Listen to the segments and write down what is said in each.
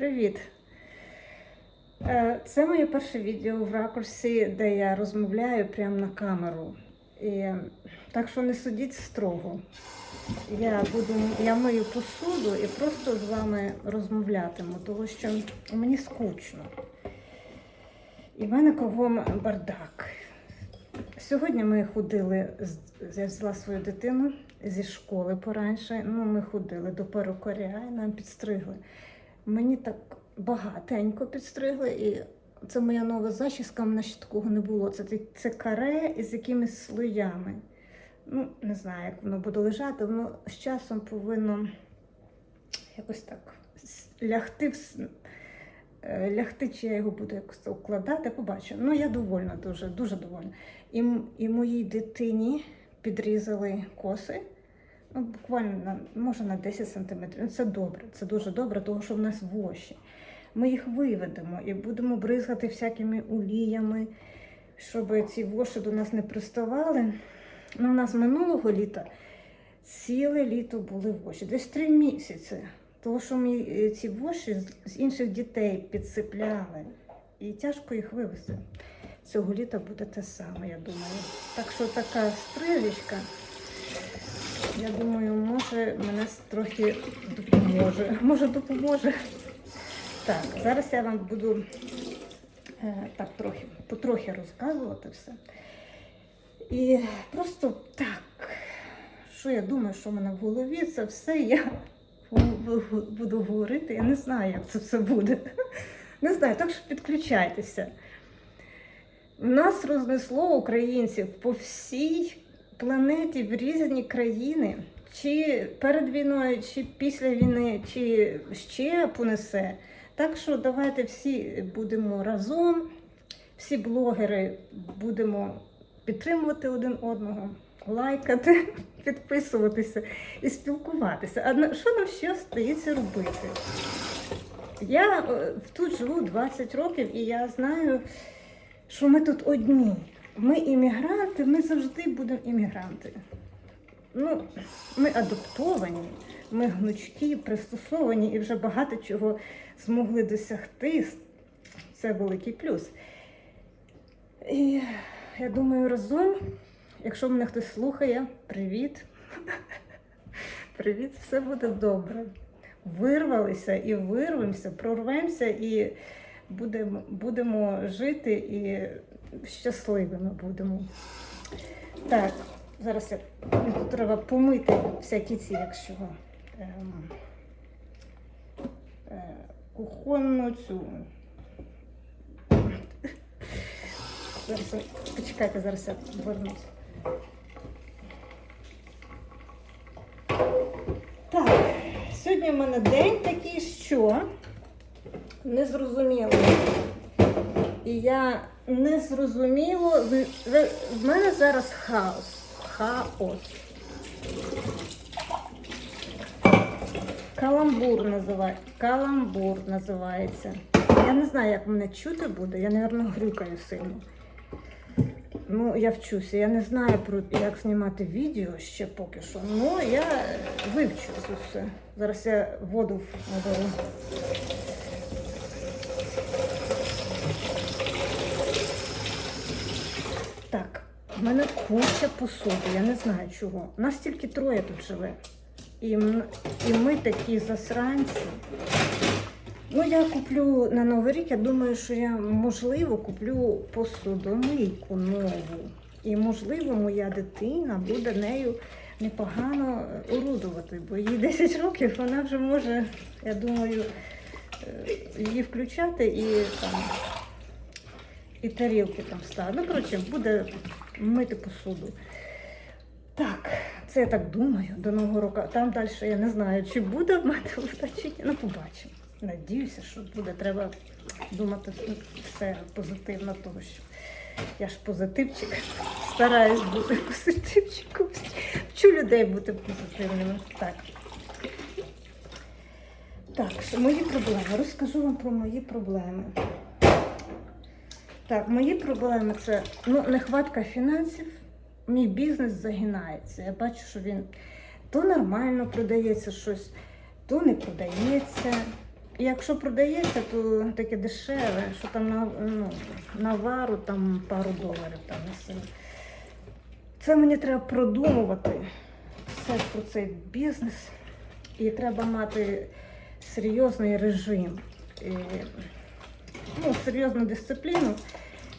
Привіт! Е, Це моє перше відео в ракурсі, де я розмовляю прямо на камеру. І, так що не судіть строго. Я буду я мию посуду і просто з вами розмовлятиму, тому що мені скучно. І в мене кругом бардак. Сьогодні ми ходили, я взяла свою дитину зі школи пораньше. Ну, ми ходили до перукаря і нам підстригли. Мені так багатенько підстригли, і це моя нова зачіска, мене ще такого не було. Це, це каре із якимись слоями. Ну, не знаю, як воно буде лежати, воно з часом повинно якось так лягти в е, лягти, чи я його буду якось укладати, побачу. Ну, я довольна дуже, дуже довольна. І, і моїй дитині підрізали коси. Ну, буквально може на 10 сантиметрів. Ну, Це добре, це дуже добре, тому що в нас воші. Ми їх виведемо і будемо бризгати всякими оліями, щоб ці воші до нас не приставали. Ну, у нас минулого літа ціле літо були воші, десь три місяці. Тому що ми е, ці воші з інших дітей підсипляли. І тяжко їх вивезти. Цього літа буде те саме, я думаю. Так що така стрижечка. Я думаю, може мене трохи допоможе. Може допоможе. Так, зараз я вам буду е, так трохи, потрохи розказувати все. І просто так, що я думаю, що в мене в голові, це все я буду говорити. Я не знаю, як це все буде. Не знаю, так що підключайтеся. У нас рознесло українців по всій планеті в різні країни, чи перед війною, чи після війни, чи ще понесе. Так що давайте всі будемо разом, всі блогери будемо підтримувати один одного, лайкати, підписуватися і спілкуватися. А що нам ще стається робити? Я е, тут живу 20 років і я знаю, що ми тут одні. Ми іммігранти, ми завжди будемо іммігранти. Ну, ми адаптовані, ми гнучкі, пристосовані і вже багато чого змогли досягти. Це великий плюс. І я думаю, разом, якщо мене хтось слухає, привіт. Привіт, все буде добре. Вирвалися і вирвемося, прорвемося і будемо, будемо жити і щасливими будемо. Так, зараз треба помити всякі ці, якщо ем, е, кухонну цю. Зараз почекайте, зараз я повернусь. Так, сьогодні в мене день такий, що незрозуміло. І я не зрозуміло. В, мене зараз хаос. Хаос. Каламбур називає. Каламбур називається. Я не знаю, як мене чути буде. Я, мабуть, грюкаю сильно. Ну, я вчуся. Я не знаю як знімати відео ще поки що. Ну, я вивчу це все. Зараз я воду наберу. В мене куча посуди, я не знаю чого. У нас тільки троє тут живе. І, і ми такі засранці. Ну, я куплю на Новий рік, я думаю, що я, можливо, куплю посудомийку нову. І, можливо, моя дитина буде нею непогано орудувати, бо їй 10 років, вона вже може, я думаю, е, її включати і там і тарілки там ставити. Ну, коротше, буде мити посуду. Так, це я так думаю до Нового року. Там далі я не знаю, чи буде в мене вода. Ну, побачимо. Надіюся, що буде. Треба думати все позитивно, тому що я ж позитивчик. Стараюсь бути позитивчиком. Вчу людей бути позитивними. Так. Так, мої проблеми. Розкажу вам про мої проблеми. Так, мої проблеми це ну, нехватка фінансів. Мій бізнес загинається. Я бачу, що він то нормально продається щось, то не продається. І якщо продається, то таке дешеве, що там ну, на вару там пару доларів там не. Це мені треба продумувати все про цей бізнес. І треба мати серйозний режим, ну, серйозну дисципліну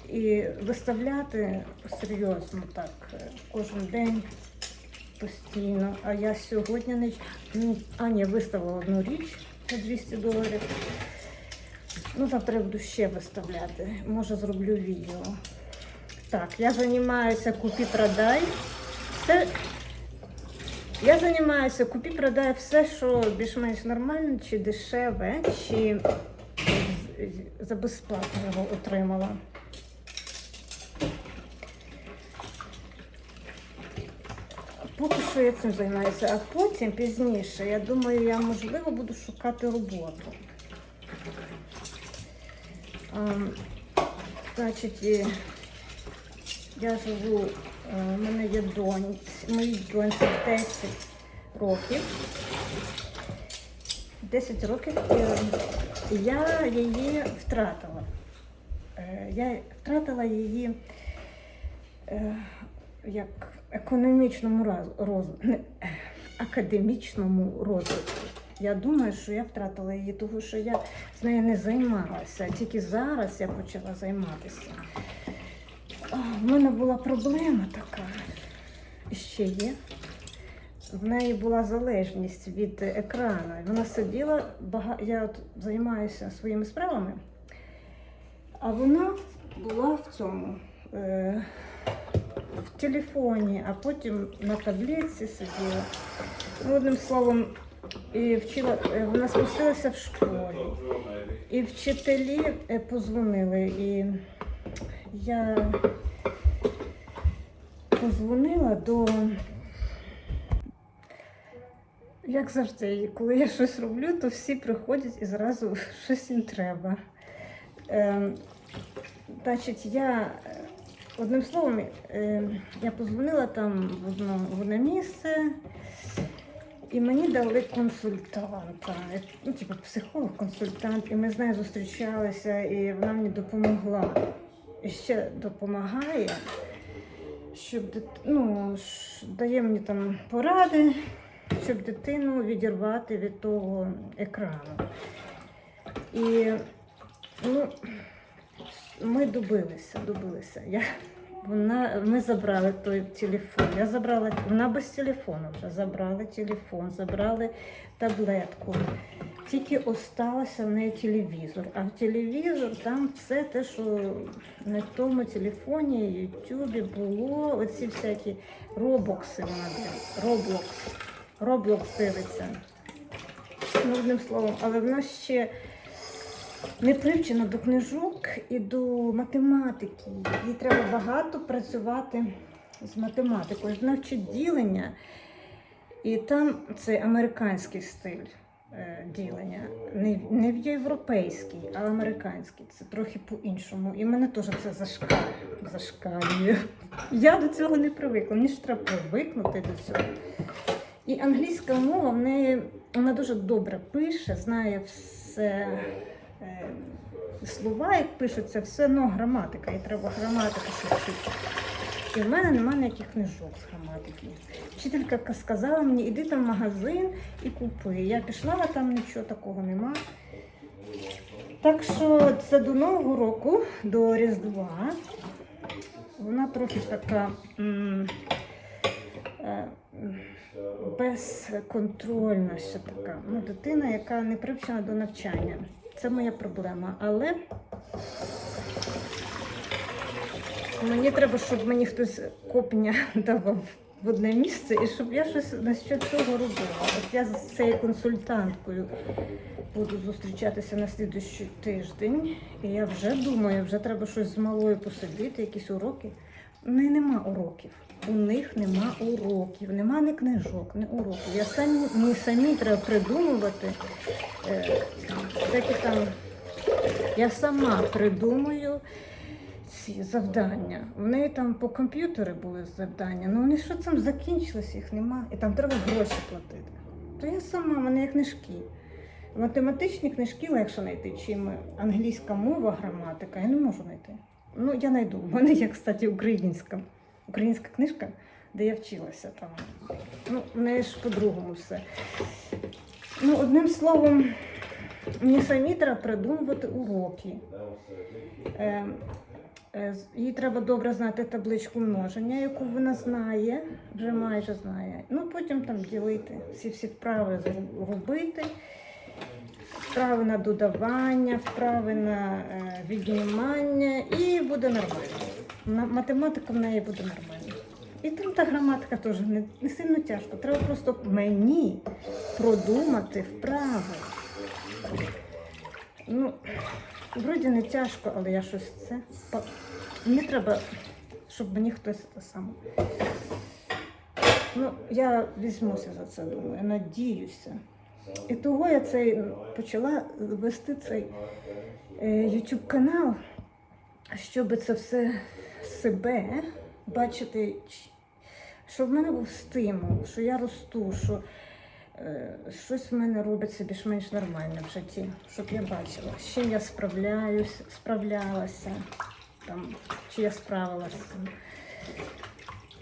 і виставляти серйозно так е, кожен день постійно. А я сьогодні не ну, а, ні, виставила одну річ за 200 доларів. Ну, завтра я буду ще виставляти. Може, зроблю відео. Так, я займаюся купі-продай. Все. Я займаюся купі-продай все, що більш-менш нормально, чи дешеве, чи за безплатно його отримала. Поки що я цим займаюся, а потім пізніше, я думаю, я можливо буду шукати роботу. Ем, Значить, я живу, е, в мене є доньць, моїй доньці 10 років. 10 років е, я її втратила. Е, Я втратила її е, як економічному раз- роз... не, е, академічному розвитку. Я думаю, що я втратила її, тому що я з нею не займалася. Тільки зараз я почала займатися. А, В мене була проблема така, ще є. В неї була залежність від екрану. Вона сиділа, бага... я от займаюся своїми справами, а вона була в цьому. Е... В телефоні, а потім на таблиці сиділа. Ну, одним словом, і вчила, е, вона спустилася в школі. І вчителі е, позвонили. І я позвонила до. Як завжди, коли я щось роблю, то всі приходять і зразу щось їм треба. Ем, значить, я е, одним словом, е, я позвонила там в одно, в одне місце, і мені дали консультанта, ну, типу психолог-консультант, і ми з нею зустрічалися, і вона мені допомогла. І ще допомагає, щоб ну, дає мені там поради, щоб дитину відірвати від того екрану. І ну, ми добилися, добилися. Я, вона, ми забрали той телефон. Я забрала, вона без телефону вже забрали телефон, забрали таблетку. Тільки осталося в неї телевізор. А в телевізор там все те, що на тому телефоні, Ютубі було, оці всякі робокси вона. Роблокс. Роблокс дивиться. Ну, одним словом, але вона ще не привчена до книжок і до математики. Їй треба багато працювати з математикою. Вона ділення, і там це американський стиль е, ділення. Не, в європейський, а американський. Це трохи по-іншому. І мене теж це зашкалює. Я до цього не привикла. Мені ж треба привикнути до цього. І англійська мова в неї вона дуже добре пише, знає все е, слова, як пишуться, все ну, граматика. І треба граматику вчити. І в мене немає ніяких книжок з граматики. Вчителька сказала мені, іди там в магазин і купи. Я пішла, а там нічого такого нема. Так що це до Нового року, до Різдва. Вона трохи така. м, е, безконтрольна ще така. Ну, дитина, яка не привчена до навчання. Це моя проблема. Але мені треба, щоб мені хтось копня давав в одне місце і щоб я щось на що цього робила. От я з цією консультанткою буду зустрічатися на слідуючий тиждень. І я вже думаю, вже треба щось з малою посидіти, якісь уроки. У неї нема уроків. У них нема уроків, нема ні книжок, ні уроків. Я самі, ми самі треба придумувати е, там. Я сама придумую ці завдання. В неї там по комп'ютері були завдання, ну вони що там закінчилось, їх нема. І там треба гроші платити. То я сама, в мене є книжки. Математичні книжки легше знайти, чим англійська мова, граматика. Я не можу знайти. Ну, я знайду. У мене є, кстати, українська. Українська книжка, де я вчилася там. Ну, в неї ж по-другому все. Ну, одним словом, мені самі треба придумувати уроки. Е, е, їй треба добре знати табличку множення, яку вона знає, вже майже знає. Ну, потім там ділити, всі всі вправи робити. Вправи на додавання, вправи на е, віднімання, і буде нормально. Математика в неї буде нормально. І там та граматика теж не, не сильно тяжко. Треба просто мені продумати вправи. Ну, вроді не тяжко, але я щось це. Мені треба, щоб мені хтось те саме. Ну, я візьмуся за це, думаю, надіюся. І того я цей почала вести цей е, YouTube канал, щоб це все себе бачити, щоб в мене був стимул, що я росту, що е, щось в мене робиться більш-менш нормально в житті, щоб я бачила, з чим я справляюсь, справлялася, там, чи я справилася.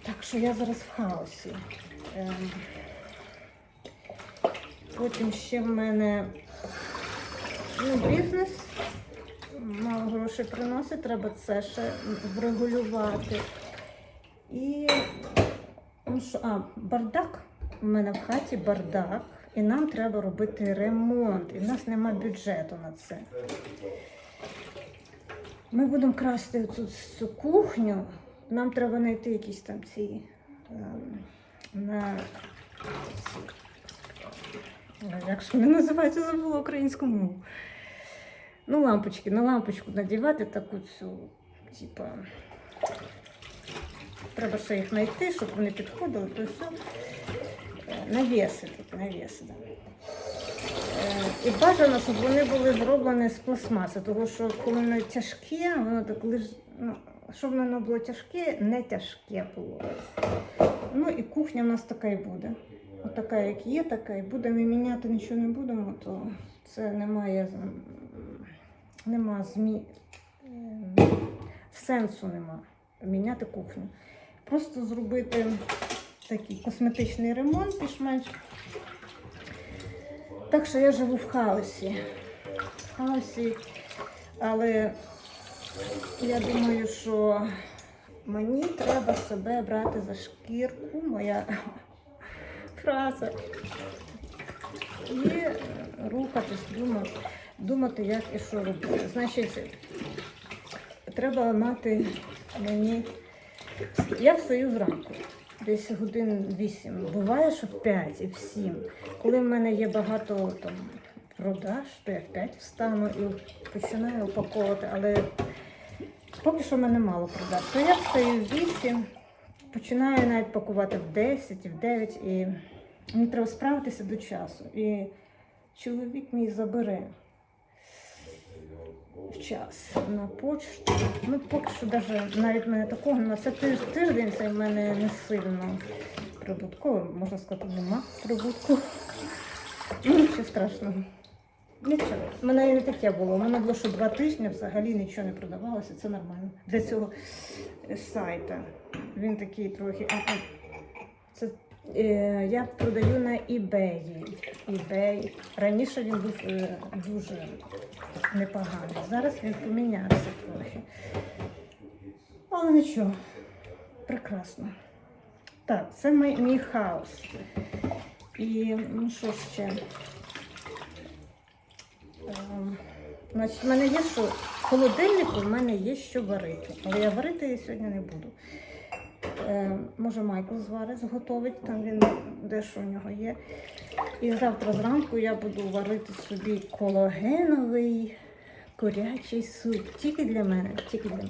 Так що я зараз в хаосі. Потім ще в мене ну, бізнес. Мало грошей приносить, треба це ще врегулювати. І ну, що, а, бардак. У мене в хаті бардак, і нам треба робити ремонт. І в нас немає бюджету на це. Ми будемо красти тут цю кухню. Нам треба знайти якісь там ці ем, на Як ж вони називаються, забула українську мову. Ну, лампочки, на лампочку надівати таку цю, типа. Треба ще їх знайти, щоб вони підходили, то все. Е, Навіси такі, навіси, да. Е, І бажано, щоб вони були зроблені з пластмаси, тому що коли воно тяжке, воно так лиш... ну, щоб воно було тяжке, не тяжке було. Ну і кухня в нас така і буде. От така, як є, така і буде. Ми міняти нічого не будемо, то це немає, нема змі... е, сенсу нема міняти кухню. Просто зробити такий косметичний ремонт більш-менш. Так що я живу в хаосі. В хаосі, але я думаю, що мені треба себе брати за шкірку, моя фраза. І рухатись, думати, думати, як і що робити. Значить, треба мати мені. Я встаю зранку, десь годин 8. Буває, що в 5 і в 7. Коли в мене є багато там продаж, то я в 5 встану і починаю упаковувати, але поки що в мене мало продаж. То я встаю в 8, починаю навіть пакувати в 10 в 9, і мені треба справитися до часу. І чоловік мій забере в час на почту. Ну, поки що навіть, навіть мене такого нема. Це тиждень, це в мене не сильно прибутково, можна сказати, нема прибутку. Ну, нічого страшного. Нічого. У мене і не таке було. У мене було, що два тижні взагалі нічого не продавалося, це нормально. Для цього сайта. Він такий трохи. Це я продаю на eBay. eBay. Раніше він був е, дуже непоганий. Зараз він помінявся трохи. Але нічого, прекрасно. Так, це мій, мій хаос. І ну що ще? Ем, Значить, в мене є що в холодильнику в мене є що варити, але я варити її сьогодні не буду. Е, може, Майкл зварить, зготовить, там він дещо у нього є. І завтра зранку я буду варити собі кологеновий курячий суп. Тільки для мене, тільки для мене.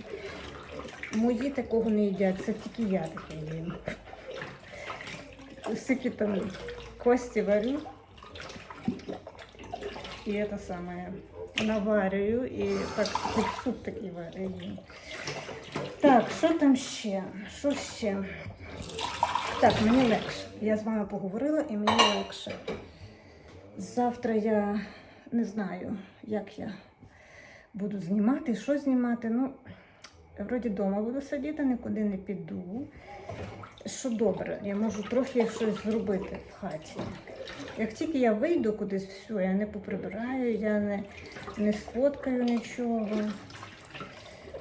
Мої такого не їдять, це тільки я таке їм. Скільки там кості варю. І це саме наварюю і так суп такий варю. Так, що там ще? Що ще? Так, мені легше. Я з вами поговорила і мені легше. Завтра я не знаю, як я буду знімати, що знімати. Ну, вроді вдома буду сидіти, нікуди не піду. Що добре, я можу трохи щось зробити в хаті. Як тільки я вийду кудись, все, я не поприбираю, я не, не сфоткаю нічого.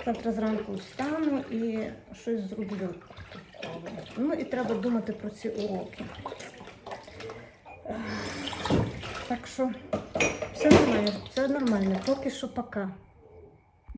Завтра зранку встану і щось зроблю. Ну і треба думати про ці уроки. Так що все нормально, все нормально, поки що пока.